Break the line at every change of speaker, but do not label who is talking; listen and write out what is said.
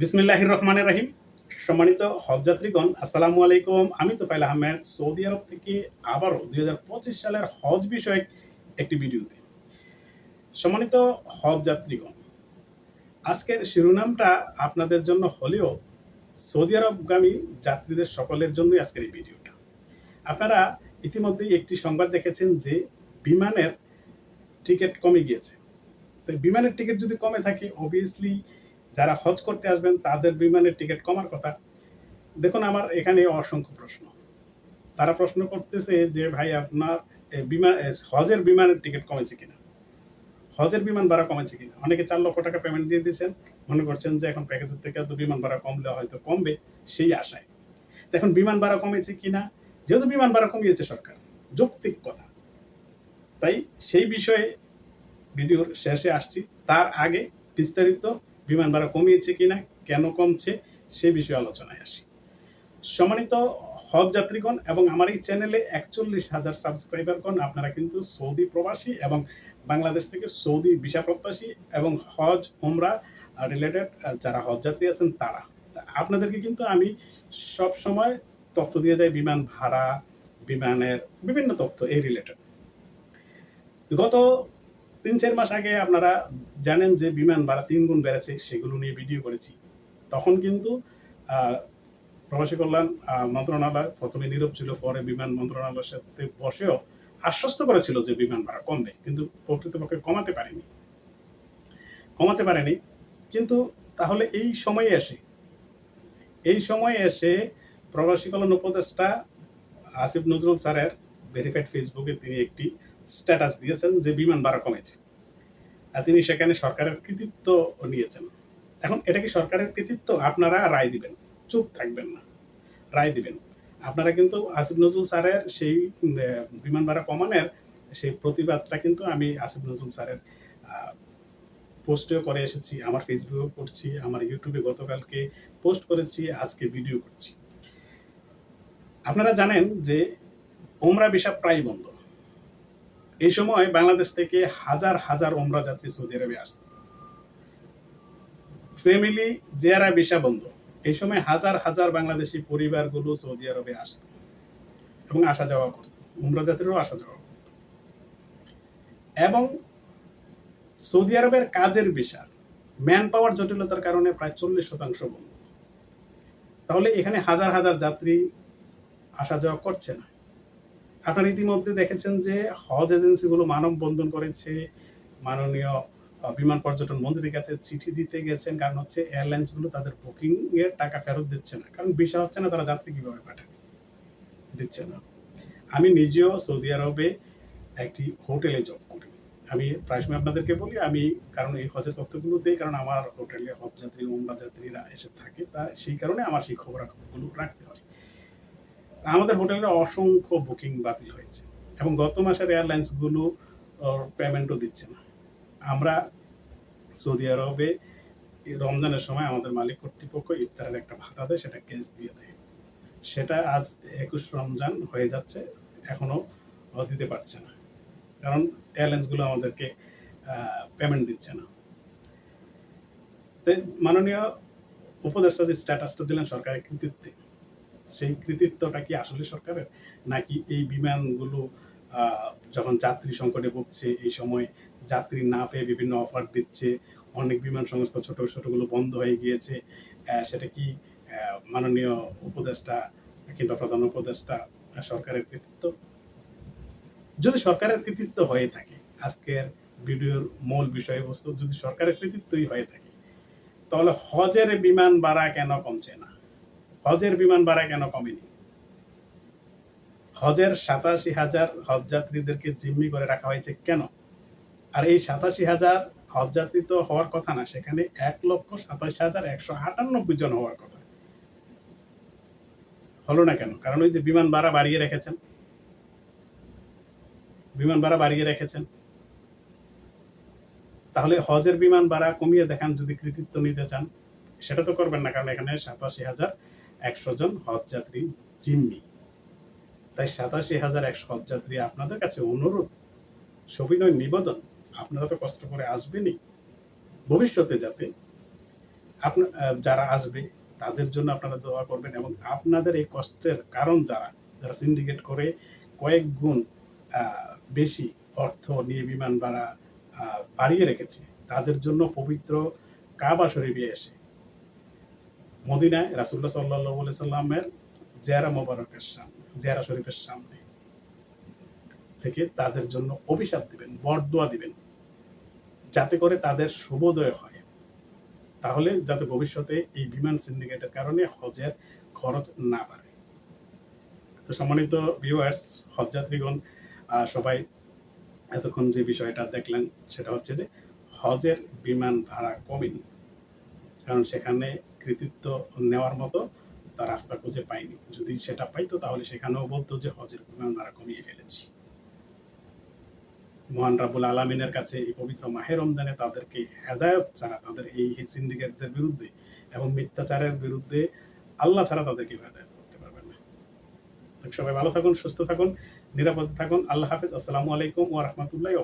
বিসমিল্লাহির রহমানের রাহিম। সম্মানিত হজযাত্রীগণ, আসসালামু আলাইকুম। আমি তোফাইল আহমেদ। সৌদি আরব থেকে আবারও দুই সালের হজ বিষয়ক একটি ভিডিওতে। সম্মানিত হজযাত্রীগণ, আজকের শিরোনামটা আপনাদের জন্য হলেও সৌদি আরবগামী যাত্রীদের সকলের জন্যই আজকের এই ভিডিওটা। আপনারা ইতিমধ্যেই একটি সংবাদ দেখেছেন যে বিমানের টিকিট কমে গিয়েছে। তো বিমানের টিকিট যদি কমে থাকে অবভিয়াসলি যারা হজ করতে আসবেন, তাদের বিমানের টিকিট কমার কথা। দেখুন, আমার এখানে অসংখ্য প্রশ্ন। তারা প্রশ্ন করতেছে যে, ভাই, আপনার বিমান হজের বিমানের টিকিট কমেছে কিনা? হজের বিমান ভাড়া কমেছে কিনা? অনেকে চার লক্ষ টাকা পেমেন্ট দিয়ে দিয়েছেন। মনে করছেন যে, এখন প্যাকেজের থেকে তো বিমান ভাড়া কমলে হয়তো কমবে। সেই আশায়। এখন বিমান ভাড়া কমেছে কিনা? যেহেতু বিমান ভাড়া কমিয়েছে সরকার, যৌক্তিক কথা। তাই সেই বিষয়ে ভিডিওর শেষে আসছি। তার আগে বিস্তারিত বিমান ভাড়া কমিয়েছে কিনা কেন কমছে, সে বিষয়ে আলোচনায় আসি। সম্মানিত হজ যাত্রীগণ এবং আমার এই চ্যানেলে একচল্লিশ হাজার সাবস্ক্রাইবারগণ, আপনারা কিন্তু সৌদি প্রবাসী এবং বাংলাদেশ থেকে সৌদি ভিসা প্রত্যাশী এবং হজ ওমরা রিলেটেড যারা হজ যাত্রী আছেন তারা। আপনাদেরকে কিন্তু আমি সব সময় তথ্য দিয়ে যাই বিমান ভাড়া, বিমানের বিভিন্ন তথ্য এই রিলেটেড গত তিন চার মাস আগে আপনারা জানেন যে বিমান ভাড়া তিন গুণ বেড়েছে, সেগুলো নিয়ে ভিডিও করেছি। তখন কিন্তু প্রবাসী কল্যাণ মন্ত্রণালয় প্রথমে নীরব ছিল, পরে বিমান মন্ত্রণালয়ের সাথে বসেও আশ্বস্ত করেছিল যে বিমান ভাড়া কমবে, কিন্তু প্রকৃতপক্ষে কমাতে পারেনি। কমাতে পারেনি, কিন্তু তাহলে এই সময়ে এসে, এই সময়ে এসে প্রবাসী কল্যাণ উপদেষ্টা আসিফ নজরুল স্যারের ভেরিফাইড ফেসবুকে তিনি একটি স্ট্যাটাস দিয়েছেন যে বিমান ভাড়া কমেছে। আর তিনি সেখানে সরকারের কৃতিত্ব নিয়েছেন। এখন এটা কি সরকারের কৃতিত্ব? আপনারা রায় দিবেন। চুপ থাকবেন না। রায় দিবেন। আপনারা কিন্তু আসিফ নজরুল স্যারের সেই বিমান ভাড়া কমানোর সেই প্রতিবাদটা কিন্তু আমি আসিফ নজরুল স্যারের পোস্টেও করে এসেছি, আমার ফেসবুকেও করছি, আমার ইউটিউবে গতকালকে পোস্ট করেছি, আজকে ভিডিও করছি। আপনারা জানেন যে ওমরা বিষা প্রায় বন্ধ। এই সময় বাংলাদেশ থেকে হাজার হাজার ওমরা যাত্রী সৌদি আরবে আসত। ফ্যামিলি জিয়ারা ভিসা বন্ধ এই সময় হাজার হাজার বাংলাদেশি পরিবারগুলো সৌদি আরবে আসত এবং আসা যাওয়া করত। উমরা যাত্রীরাও আসা যাওয়া করত। এবং সৌদি আরবের কাজের ভিসা ম্যান পাওয়ার জটিলতার কারণে প্রায় চল্লিশ শতাংশ বন্ধ। তাহলে এখানে হাজার হাজার যাত্রী আসা যাওয়া করছে না। আপনারা ইতিমধ্যে দেখেছেন যে হজ এজেন্সিগুলো মানববন্ধন করেছে। মাননীয় বিমান পর্যটন মন্ত্রীর কাছে চিঠি দিতে গেছেন। কারণ হচ্ছে এয়ারলাইন্সগুলো তাদের বুকিং এর টাকা ফেরত দিচ্ছে না। কারণ বিষয় হচ্ছে না, তারা যাত্রী কীভাবে পাঠাবে? দিচ্ছে না। আমি নিজেও সৌদি আরবে একটি হোটেলে জব করি। আমি প্রায় সময় আপনাদেরকে বলি, আমি কারণ এই হজের তথ্যগুলো দিই, কারণ আমার হোটেলে হজ যাত্রী উমরা যাত্রীরা এসে থাকে, তা সেই কারণে আমার সেই খবরাখবরগুলো রাখতে হয়। আমাদের হোটেলের অসংখ্য বুকিং বাতিল হয়েছে এবং গত মাসের এয়ারলাইন্সগুলো পেমেন্টও দিচ্ছে না। আমরা সৌদি আরবে রমজানের সময় আমাদের মালিক কর্তৃপক্ষ ইফতারের একটা ভাতা দেয়, সেটা ক্যাশ দিয়ে দেয়। সেটা আজ একুশ রমজান হয়ে যাচ্ছে এখনও দিতে পারছে না। কারণ এয়ারলাইন্সগুলো আমাদেরকে পেমেন্ট দিচ্ছে না। মাননীয় উপদেষ্টা যে স্ট্যাটাসটা দিলেন সরকারের কৃতিত্বে সেই কৃতিত্বটা কি আসলে সরকারের? নাকি এই বিমানগুলো যখন যাত্রী সংকটে ভুগছে, এই সময় যাত্রী না পেয়ে বিভিন্ন অফার দিচ্ছে, অনেক বিমান সংস্থা ছোট, ছোটগুলো বন্ধ হয়ে গিয়েছে সেটা কি মাননীয় উপদেষ্টা কিংবা প্রধান উপদেষ্টা সরকারের কৃতিত্ব? যদি সরকারের কৃতিত্ব হয়ে থাকে, আজকের ভিডিওর মূল বিষয়বস্তু যদি সরকারের কৃতিত্বই হয়ে থাকে, তাহলে হজের বিমান ভাড়া কেন কমছে না? হজের বিমান ভাড়া কেন কমেনি? হজের সাতাশি হাজার হজ যাত্রীদেরকে জিম্মি করে রাখা হয়েছে কেন? আর এই সাতাশি হাজার হজ যাত্রী তো হওয়ার কথা না, সেখানে এক লক্ষ সাতাশি হাজার একশো আটানব্বই জন হওয়ার কথা। হলো না কেন? কারণ ওই যে বিমান ভাড়া বাড়িয়ে রেখেছেন। বিমান ভাড়া বাড়িয়ে রেখেছেন। তাহলে হজের বিমান ভাড়া কমিয়ে দেখান যদি কৃতিত্ব নিতে চান। সেটা তো করবেন না, কারণ এখানে সাতাশি হাজার একশো জন হজ যাত্রী জিম্মি। তাই সাতাশি হাজার একশো হজ যাত্রী আপনাদের কাছে অনুরোধ, সবিনয় নিবেদন, আপনারা তো কষ্ট করে আসবেনই। ভবিষ্যতে যাতে আপনার যারা আসবে, তাদের জন্য আপনারা দোয়া করবেন এবং আপনাদের এই কষ্টের কারণ যারা যারা সিন্ডিকেট করে কয়েক গুণ বেশি অর্থ নিয়ে বিমান ভাড়া বাড়িয়ে রেখেছে, তাদের জন্য পবিত্র কাবা শরীফে এসে মদিনায় রাসুল্লাহ সাল্লাহ সাল্লামের জেয়ারা মোবারকের সামনে, জেয়ারা শরীফের সামনে থেকে তাদের জন্য অভিশাপ দিবেন, বরদোয়া দিবেন, যাতে করে তাদের শুভোদয় হয়। তাহলে যাতে ভবিষ্যতে এই বিমান সিন্ডিকেটের কারণে হজের খরচ না বাড়ে। তো সম্মানিত ভিউয়ার্স হজযাত্রীগণ সবাই এতক্ষণ যে বিষয়টা দেখলেন, সেটা হচ্ছে যে হজের বিমান ভাড়া কমেনি। কারণ সেখানে কৃতিত্ব নেওয়ার মতো তার রাস্তা খুঁজে পাইনি। যদি সেটা পাইতো, তাহলে সেখানেও বলতো যে হজের বিমান ভাড়া কমিয়ে ফেলেছি। মহান রাবুল আলমিনের কাছে এই পবিত্র মাহে রমজানে তাদেরকে হেদায়ত ছাড়া তাদের এই সিন্ডিকেটদের বিরুদ্ধে এবং মিথ্যাচারের বিরুদ্ধে আল্লাহ ছাড়া তাদেরকে হেদায়ত করতে পারবেন না। সবাই ভালো থাকুন, সুস্থ থাকুন, নিরাপদ থাকুন। আল্লাহ হাফিজ। আসসালামু আলাইকুম ওয়া রাহমাতুল্লাহি